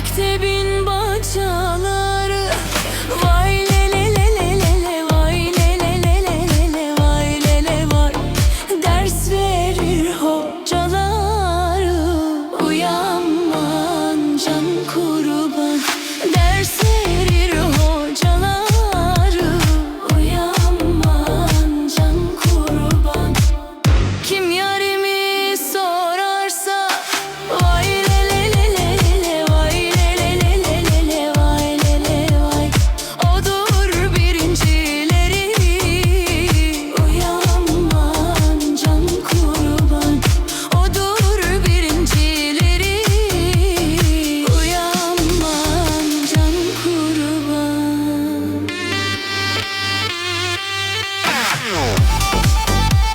Mektebin